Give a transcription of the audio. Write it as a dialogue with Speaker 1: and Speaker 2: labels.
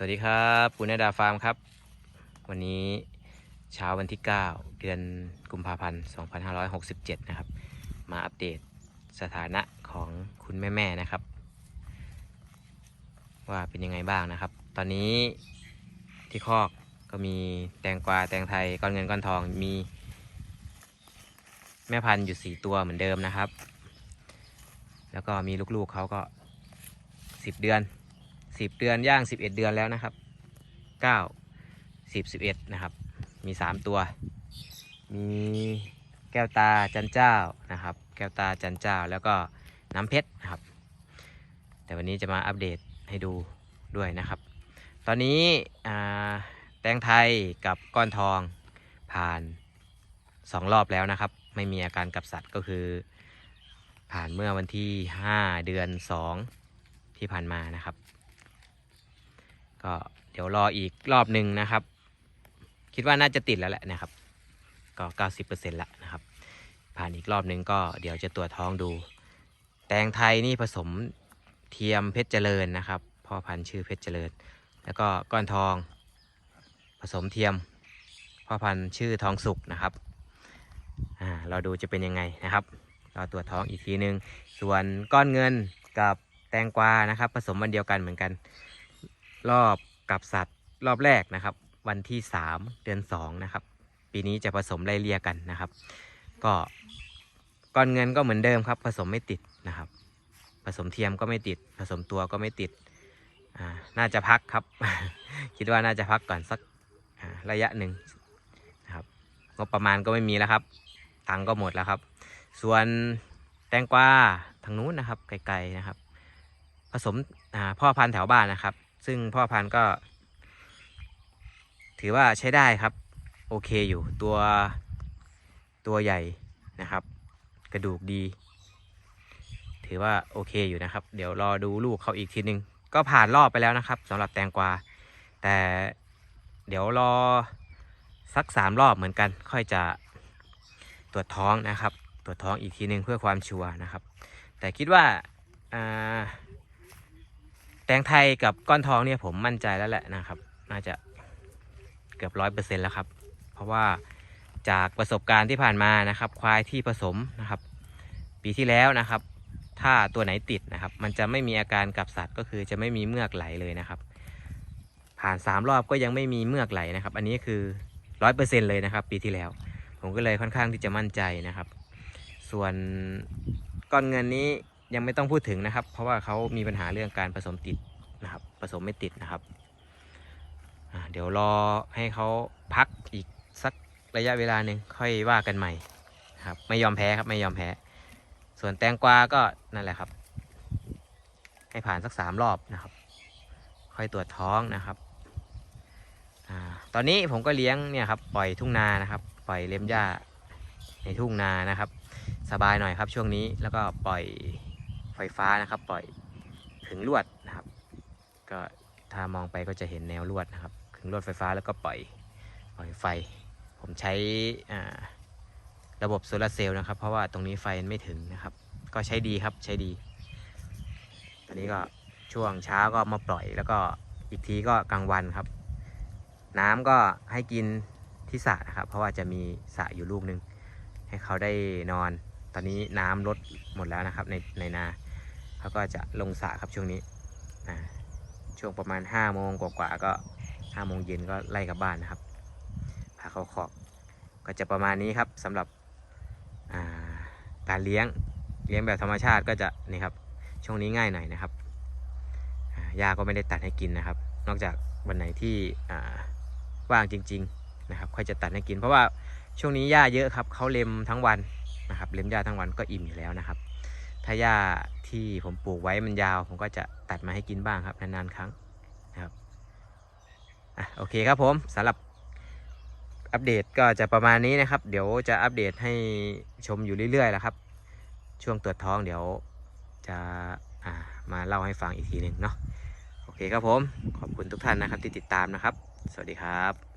Speaker 1: สวัสดีครับปุณณดาฟาร์มครับ วันนี้เช้าวันที่ 9 เดือนกุมภาพันธ์ 2567 นะครับ มาอัปเดตสถานะของคุณแม่ๆนะครับ ว่าเป็นยังไงบ้างนะครับ ตอนนี้ที่คอกก็มีแตงกวาแตงไทยก้อนเงินก้อนทองมี แม่พันธุ์อยู่ 4 ตัวเหมือนเดิมนะครับ แล้วก็มีลูกๆเขาก็ 10 เดือน สิบเดือนย่างสิบเอ็ดเดือนแล้วนะครับเก้าสิบสิบเอ็ดนะครับ มีสามตัว มีแก้วตาจันเจ้านะครับ แก้วตาจันเจ้าแล้วก็น้ำเพชรนะครับ แต่วันนี้จะมาอัปเดตให้ดูด้วยนะครับ ตอนนี้แตงไทยกับก้อนทองผ่านสองรอบแล้วนะครับ ไม่มีอาการกับสัตว์ก็คือ ผ่านเมื่อวันที่ 5 เดือน 2 ที่ผ่านมานะครับ ก็เดี๋ยวรออีกรอบหนึ่งนะครับ คิดว่าน่าจะติดแล้วแหละนะครับ ก็ 90%ละนะครับ ผ่านอีกรอบหนึ่งก็เดี๋ยวจะตรวจท้องดู แตงไทยนี่ผสมเทียมเพชรเจริญนะครับพ่อพันธุ์ชื่อเพชรเจริญ แล้วก็ก้อนทอง ผสมเทียมพ่อพันธุ์ชื่อทองสุกนะครับอ่าเราดูจะเป็นยังไงนะครับเราตรวจท้องอีกทีหนึ่งส่วนก้อนเงินกับแตงกวานะครับ ผสมวันเดียวกันเหมือนกัน รอบกับสัตว์รอบแรกนะครับ วันที่ 3 เดือน2นะครับ ปีนี้จะผสมไล่เลี่ยกันนะครับ ก็ก้อนเงินก็เหมือนเดิมครับ ผสมไม่ติดนะครับ ผสมเทียมก็ไม่ติด ผสมตัวก็ไม่ติดอ่าน่าจะพักครับ คิดว่าน่าจะพักก่อนสักระยะหนึ่งนะครับงบประมาณก็ไม่มีแล้วครับ ตังก็หมดแล้วครับ ส่วนแตงกวาทางนู้นนะครับไกลๆนะครับ ผสมพ่อพันธุ์แถวบ้านนะครับ ซึ่งพ่อพันธุ์ก็ ถือว่าใช้ได้ครับ โอเคอยู่ตัวตัวใหญ่นะครับ กระดูกดี ถือว่าโอเคอยู่นะครับ เดี๋ยวรอดูลูกเขาอีกทีนึง ก็ผ่านรอบไปแล้วนะครับสำหรับแตงกวา แต่เดี๋ยวรอสักสามรอบเหมือนกัน ค่อยจะตรวจท้องนะครับ ตรวจท้องอีกทีนึงเพื่อความชัวร์นะครับ แต่คิดว่าอ่า แตงไทยกับก้อนทองเนี่ยผมมั่นใจแล้วแหละนะครับ น่าจะเกือบร้อยเปอร์เซ็นต์แล้วครับ เพราะว่าจากประสบการณ์ที่ผ่านมานะครับ ควายที่ผสมนะครับ ปีที่แล้วนะครับ ถ้าตัวไหนติดนะครับ มันจะไม่มีอาการกับสัตว์ก็คือจะไม่มีเมือกไหลเลยนะครับ ผ่านสามรอบก็ยังไม่มีเมือกไหลนะครับ อันนี้คือร้อยเปอร์เซ็นต์เลยนะครับ ปีที่แล้ว ผมก็เลยค่อนข้างที่จะมั่นใจนะครับ ส่วนก้อนเงินนี้ ยังไม่ต้องพูดถึงนะครับ เพราะว่าเขามีปัญหาเรื่องการผสมติดนะครับ ผสมไม่ติดนะครับ เดี๋ยวรอให้เขาพักอีกสักระยะเวลาหนึ่งค่อยว่ากันใหม่ครับ ไม่ยอมแพ้ครับไม่ยอมแพ้ ส่วนแตงกวาก็นั่นแหละครับ ให้ผ่านสักสามรอบนะครับ ค่อยตรวจท้องนะครับอตอนนี้ผมก็เลี้ยงเนี่ยครับปล่อยทุ่งนานะครับ ปล่อยเล็มหญ้าในทุ่งนานะครับ สบายหน่อยครับช่วงนี้แล้วก็ปล่อย ไฟฟ้านะครับ ปล่อยขึงลวดนะครับ ก็ถ้ามองไปก็จะเห็นแนวลวดนะครับขึงลวดไฟฟ้าแล้วก็ปล่อยปล่อยไฟ ผมใช้ระบบโซลาร์เซลล์นะครับ เพราะว่าตรงนี้ไฟไม่ถึงนะครับ ก็ใช้ดีครับใช้ดีตอนนี้ก็ช่วงเช้าก็มาปล่อย แล้วก็อีกทีก็กลางวันครับ น้ำก็ให้กินที่สระนะครับ เพราะว่าจะมีสระอยู่ลูกหนึ่งให้เขาได้นอน ตอนนี้น้ำลดหมดแล้วนะครับในในนา เขาก็จะลงสระครับช่วงนี้ช่วงประมาณ5้าโมงกว่าๆก็5้าโมงเย็นก็ไล่กลับบ้านนะครับพาเขาขอบก็จะประมาณนี้ครับสำหรับาการเลี้ยงเลี้ยงแบบธรรมชาติก็จะนี่ครับช่วงนี้ง่ายหน่อยนะครับอ่าหญ้าก็ไม่ได้ตัดให้กินนะครับ นอกจากวันไหนที่ว่างจริง ๆนะครับ ค่อยจะตัดให้กิน เพราะว่าช่วงนี้หญ้าเยอะครับเขาเล็มทั้งวันนะครับ เล็มหญ้าทั้งวันก็อิ่มอยู่แล้วนะครับ ถ้าหญ้าที่ผมปลูกไว้มันยาว ผมก็จะตัดมาให้กินบ้างครับนานๆครั้งนะครับอะโอเคครับผมสำหรับอัปเดตก็จะประมาณนี้นะครับ เดี๋ยวจะอัปเดตให้ชมอยู่เรื่อยๆแล้วครับ ช่วงตรวจท้องเดี๋ยวจะอ่ามาเล่าให้ฟังอีกทีหนึ่งเนาะโอเคครับผม ขอบคุณทุกท่านนะครับที่ติดตามนะครับ สวัสดีครับ